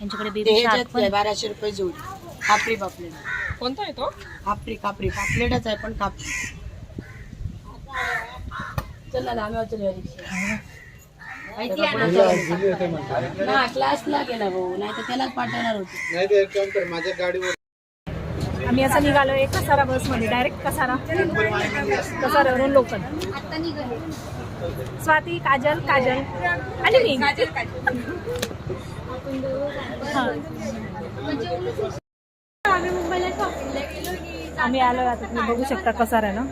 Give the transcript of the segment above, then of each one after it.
यांच्याकडे baby shark पण बाराशे रुपये जोडी. खापरी पापलेट. कोणता आहे तो? खापरी खापरी पापलेटच आहे पण खापरी चल ना? आम्ही ना क्लासला गेला भाऊ नाही तर त्यालाच पाठवणार होते. नाही ते एक काम कर माझ्या गाडीवर आम्ही असं निघालो आहे कसारा बसमध्ये डायरेक्ट कसारा. कसारावरून लोकल. स्वाती काजल काजल. आणि मी. आम्ही आलो आता तुम्ही बघू शकता कसारा ना.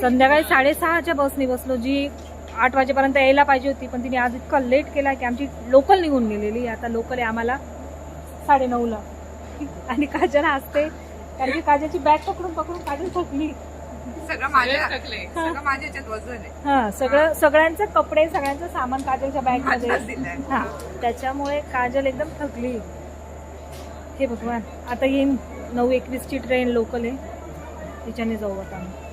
संध्याकाळी साडेसहाच्या बसने बसलो जी आठ वाजेपर्यंत यायला पाहिजे होती पण तिने आज इतकं लेट केला की आमची लोकल निघून गेलेली. आता लोकल आहे आम्हाला साडेनऊला. आणि काजल हसते. कारण की काजलची बॅग पकडून पकडून काजल थकली. सगळं माझ्या सगळं माझ्या याच्यात वजन आहे. हा सगळं सगळ्यांचे कपडे सगळ्यांचं सामान काजलच्या बॅगमध्ये. हा. त्याच्यामुळे काजल एकदम थकली. हे भगवान आता येईन. नऊ एकवीस ची ट्रेन लोकल आहे. तिच्याने जाऊ आता आम्ही.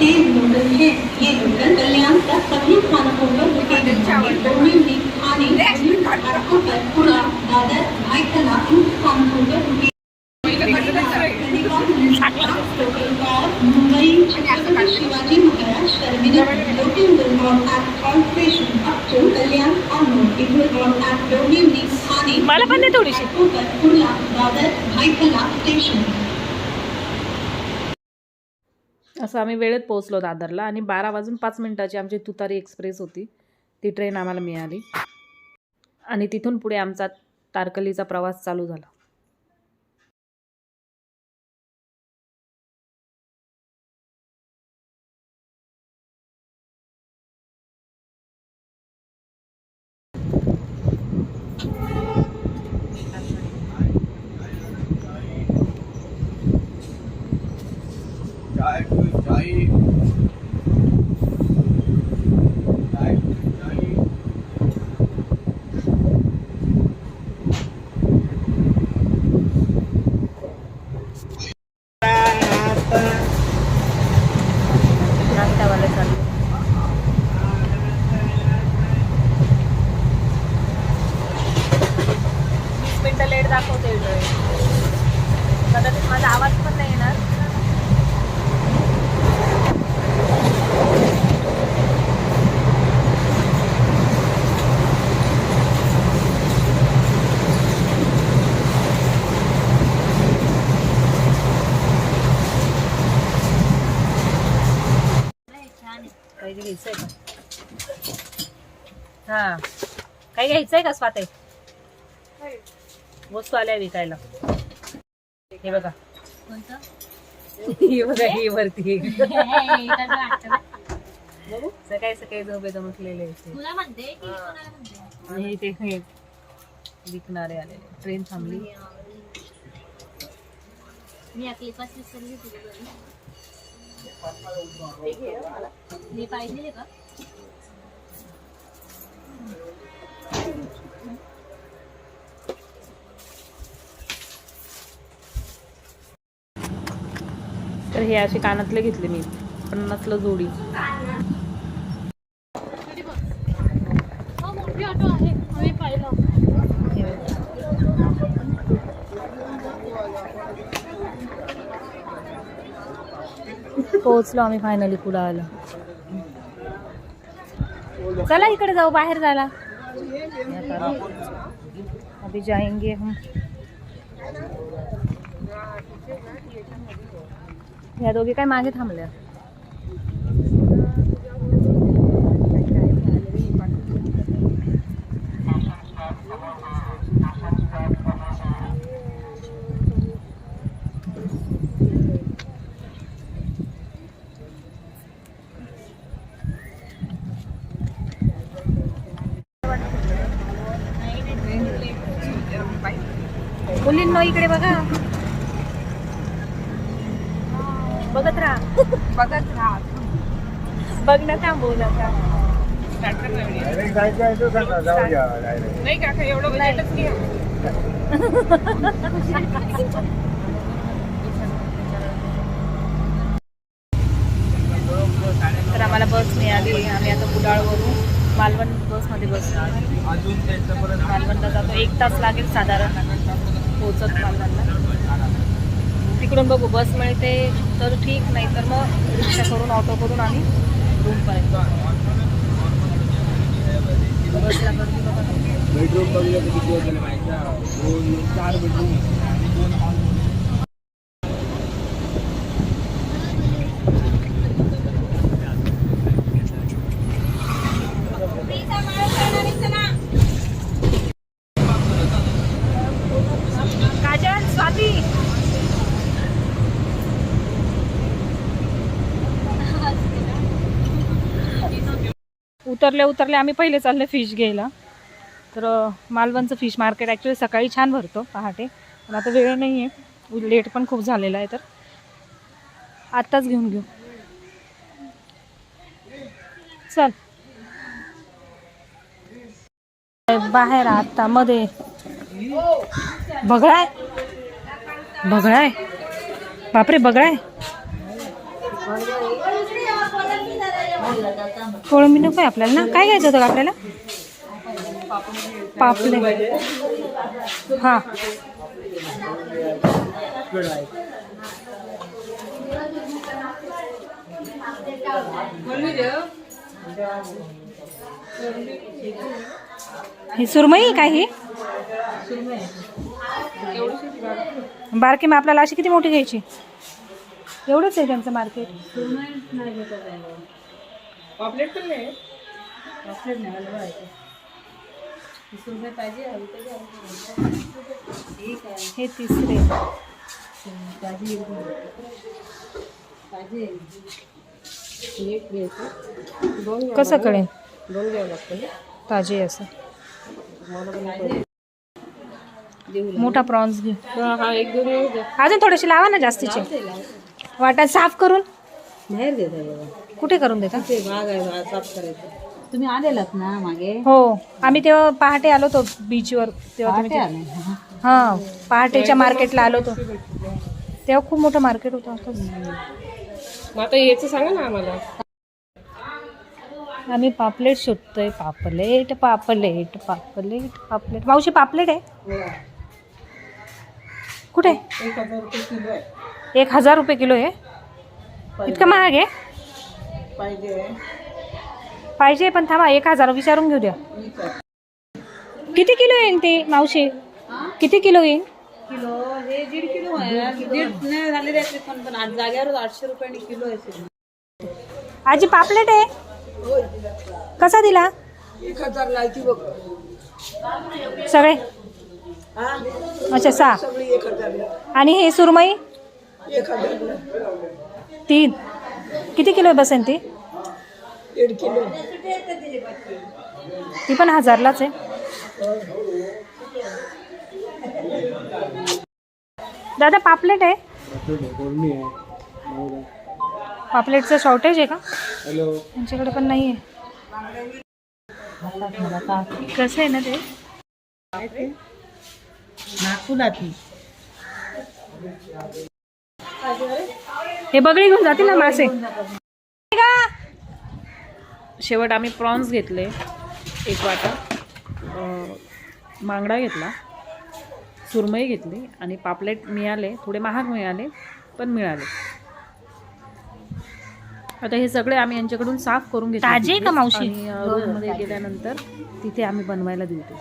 तेज लोकल है ये लोकल कल्याण पर पुणा दादर भायखला मुंबई छत्रपति शिवाजी महाराज कल्याण डोंबिवली ठाणे मला पण थोडीशी. मार्गावर पुणा दादर भायखला स्टेशन. असं आम्ही वेळेत पोहोचलो दादरला आणि बारा वाजून पाच मिनिटाची आमची तुतारी एक्सप्रेस होती. ती ट्रेन आम्हाला मिळाली. आणि तिथून पुढे आमचा तारकलीचा प्रवास चालू झाला. चाय दाखवते कदाचित माझा आवाज पण नाही येणार. काही घ्यायचंय का? हा. काही घ्यायचंय का स्वाते? वस्तू आल्या विकायला. हे बघा. ही बघा ही वरती. सकाळी सकाळी झोपे म्हणते आणि ते हे विकणारे आलेले ट्रेन थांबली. मी आपली पाच विसरली तुझ्या मी पाहिजे का? तर हे असे कानातले घेतले मी पन्नासला जोडी. पोहोचलो आम्ही फायनली कुडाळला चला इकडे जाऊ बाहेर जायला. अभी जाएंगे हम. ह्या दोघी काय मागे थांबल्या. मुलींना इकडे बघा बघत राहा बघत राहा. बघ ना थांबवू नका जायचं आहे तो सांगा नाही काका एवढं बजेटच तर आम्हाला बस मिळाली. आम्ही आता कुडाळवरून मालवण बसमध्ये बसलो त्यांच्यापर्यंत मालवणला जातो. एक तास लागेल साधारण पोचत मालवणला. तिकडून बघू बस मिळते तर ठीक नाही तर मग रिक्षा करून ऑटो करून आम्ही रूमपर्यंत बसला बेडरूम बघितलं तर किती होते माहिती दोन चार बेडरूम उतरले उतरले आम्ही पहिले चालले फिश घ्यायला. तर मालवणचं फिश मार्केट ॲक्च्युली सकाळी छान भरतो पहाटे. पण आता वेळ नाही आहे लेट पण खूप झालेला आहे तर. आत्ताच घेऊन घेऊ. चल. बाहेर आत्ता मध्ये. बघळाय. बघळाय. बापरे बघळाय. कोळंबी नको आहे आपल्याला ना? काय घ्यायचं होतं आपल्याला? पापले हा. ही सुरमई काय ही? बारकी मग आपल्याला अशी किती मोठी घ्यायची? एवढंच आहे त्यांचं मार्केट. हे तिसरे. कसं कळेल? ताजे असं. मोठा प्रॉन्स घे. अजून थोडेसे लावा ना जास्तीचे. वाटा साफ करून. बाहेर देता कुठे करून देता? ते भाग आहे भाग साफ करायचं. तुम्ही आलेलात ना मागे? हो आम्ही तेव्हा पहाटे आलो होतो बीचवर तेव्हा तुम्ही ते- हा पहाटेच्या मार्केटला आलो होतो. तेव्हा खूप मोठं मार्केट होतं. आता याचं सांगा ना आम्हाला. आम्ही पापलेट शोधतोय. पापलेट पापलेट पापलेट पापलेट. मावशी पापलेट आहे? कुठे? एक हजार रुपये किलो आहे. एक हजार रुपये किलो आहे? इतकं महाग आहे? पाहिजे. पाहिजे पण थांबा एक हजार विचारून घेऊ द्या. किती किलो येईन ते मावशी? किती किलो येईन? किलो हे दीड किलो आहे. दीड नाही पण पण आज जाग्यावर आठशे रुपयाने किलो आहे. आजी पापलेट आहे? कसा दिला? एक हजार लायची बघ. सगळे? अच्छा सहा. सगळी एक हजार. आणि हे सुरमई? एक हजार. तीन. किती किलो बसेन ती? दीड किलो. ती पण हजारलाच आहे. दादा पापलेट आहे? पापलेटचं शॉर्टेज आहे का? हॅलो त्यांच्याकडे पण नाही आहे कसं आहे ना ते? नागपुराती. हे बगडी घेऊन जातील ना मासे? शेवट आम्ही प्रॉन्स घेतले एक वाटा. मांगडा घेतला सुरमई घेतली आणि पापलेट मिळाले थोडे महाग मिळाले पण मिळाले. आता हे सगळे आम्ही यांच्याकडून साफ करून घेतले ताजे का मावशी? अं, रूममध्ये गेल्यानंतर तिथे आम्ही बनवायला दिलते.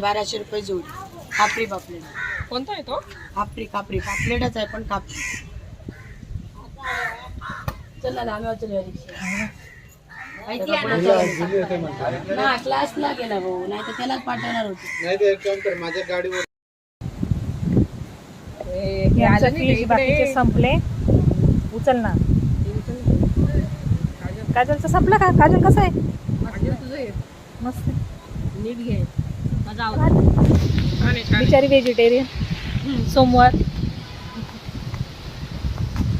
बाराशे रुपये जोडी. कापरी पापलेट. कोणता येतो कापरी कापरी. पापलेटच आहे पण कापरी. चला ना, आम्ही वाचलो या ना गेला भाऊ नाही तर त्यालाच पाठवणार होते. नाही माझ्या गाडीवर संपले. उचल ना. काजलचं संपलं का? काजल कसं आहे? मस्त नीट घे. बिचारी व्हेजिटेरियन सोमवार.